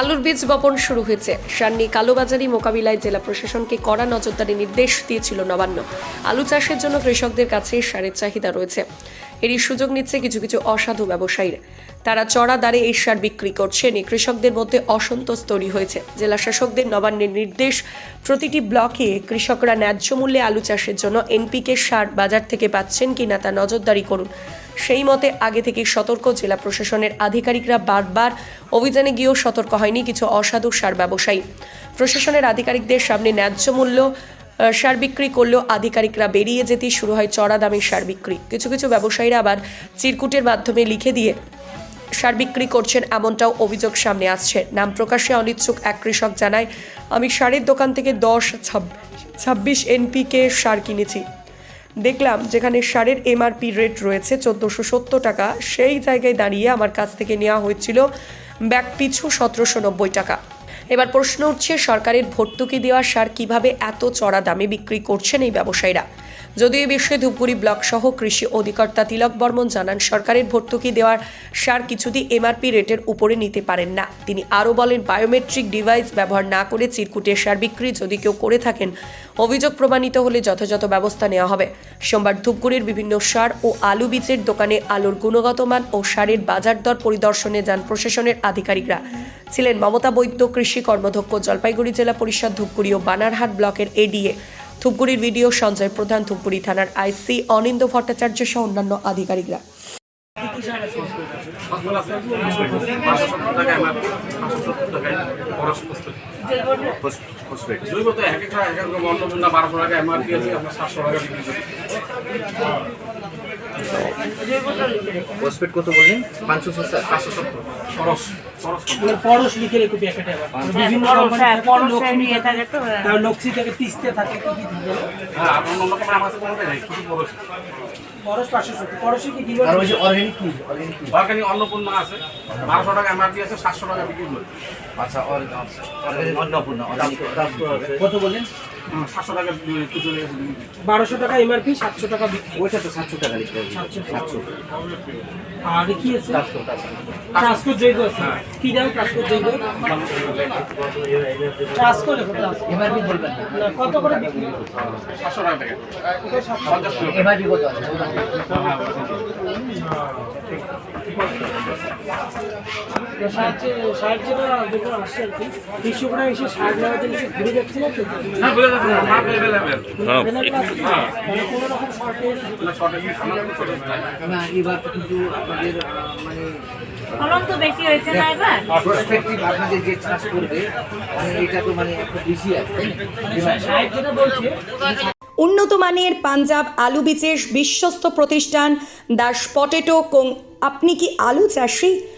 আলুর বীজ বপন শুরু হয়েছে। সান্নি কালোবাজারি মোকাবিলায় জেলা প্রশাসনকে কড়া নজরদারি নির্দেশ দিয়েছিল নবান্ন। আলু চাষের জন্য কৃষকদের কাছে সারের চাহিদা রয়েছে। এরই সুযোগ নিচ্ছে কিছু কিছু অসাধু ব্যবসায়ীরা। তারা চড়া দারে এই সার বিক্রি করছেন কৃষকদের মধ্যে অসন্তোষ তৈরি হয়েছে। জেলা শাসকদের নবান্নের নির্দেশ, প্রতিটি ব্লকে কৃষকরা ন্যায্য মূল্যে আলু চাষের জন্য এনপিকে সার বাজার থেকে পাচ্ছেন কিনা তা নজরদারি করুন। সেই মতে আগে থেকে সতর্ক জেলা প্রশাসনের আধিকারিকরা বারবার অভিযানে গিয়েও সতর্ক হয়নি কিছু অসাধু সার ব্যবসায়ী। প্রশাসনের আধিকারিকদের সামনে ন্যায্য মূল্য সার বিক্রি করলেও আধিকারিকরা বেরিয়ে যেতেই শুরু হয় চড়া দামের সার বিক্রি। কিছু কিছু ব্যবসায়ীরা আবার চিরকুটের মাধ্যমে লিখে দিয়ে সার বিক্রি করছেন এমনটাও অভিযোগ সামনে আসছে। নাম প্রকাশে অনিচ্ছুক এক কৃষক জানায়, আমি সারের দোকান থেকে দশ ছাব্বিশ এনপিকে সার কিনেছি। দেখলাম যেখানে সারের এমআরপি রেট রয়েছে চোদ্দোশো সত্তর টাকা, সেই জায়গায় দাঁড়িয়ে আমার কাছ থেকে নেওয়া হয়েছিল ব্যাগ পিছু সতেরোশো নব্বই টাকা। এবার প্রশ্ন উঠছে, সরকারের ভর্তুকি দেওয়া সার কীভাবে এত চড়া দামে বিক্রি করছেন এই ব্যবসায়ীরা? যদিও এই বিষয়ে ধূপগুড়ি ব্লক সহ কৃষি অধিকর্তা তিলক বর্মন জানান, সরকারের ভর্তুকি দেওয়ার সার কিছুতেই এমআরপি রেটের উপরে নিতে পারেন না। তিনি আরও বলেন, বায়োমেট্রিক ডিভাইস ব্যবহার না করে চিরকুটে সার বিক্রি যদি কেউ করে থাকেন, অভিযোগ প্রমাণিত হলে যথাযথ ব্যবস্থা নেওয়া হবে। সোমবার ধূপগুড়ির বিভিন্ন সার ও আলু বীজের দোকানে আলুর গুণগত মান ও সারের বাজার দর পরিদর্শনে যান প্রশাসনের আধিকারিকরা। ছিলেন মমতা বৈদ্য কৃষি কর্মধ্যক্ষ, জলপাইগুড়ি জেলা পরিষদ ধূপগুড়ি ও বানারহাট ব্লকের এডিএ ধূপগুড়ির ভিডিও সঞ্জয় প্রধান ধূপগুড়ি থানার আইসি অনিন্দ ভট্টাচার্য সহ অন্যান্য আধিকারিকরা জৈব তো এক এক এক রকম অন্নপূর্ণা বারোশো টাকা এমআরপি আছে আপনার সাতশো টাকা বিক্রি কত বললেন পাঁচশো সত্তর খরচ পরশ লিখে রেখে প্যাকেটে আবার। বিভিন্ন কোম্পানি লক্ষ্মী থাকে তারপর লক্ষ্মী থেকে তিস্তে থাকে কি কি থাকে হ্যাঁ আপনার অন্য রকম আমার কাছে কোনোটাই নাই শুধু খরচ পরশ পাঁচশো সত্তর পরশে কি দিব আর ওই যে অর্গানিক কি? অর্গানিক অন্নপূর্ণা আছে বারোশো টাকা এমআরপি আছে সাতশো টাকা বিক্রি করি আচ্ছা অর্গানিক অন্নপূর্ণা কত বললেন? বারোশো টাকা এমআরপি সাতশো টাকা বিক্রি। ওইটা তো সাতশো টাকা লিখতে হবে সাতশো আর কি আছে? জৈব আছে। কি দাম ট্রান্সপোর্ট জৈব? লেখো এমআরপি বলবেন। না, কত করে বিক্রি? সাতশো টাকা এমআরপি কত আছে? সাহায্যে যখন আসছে আর কি। কৃষকরা এসে সাহায্য ঘুরে যাচ্ছে না? উন্নত মানের পাঞ্জাব আলু বীজের বিশ্বস্ত প্রতিষ্ঠান দাস পটেটো কোং আপনি কি আলু চাষি?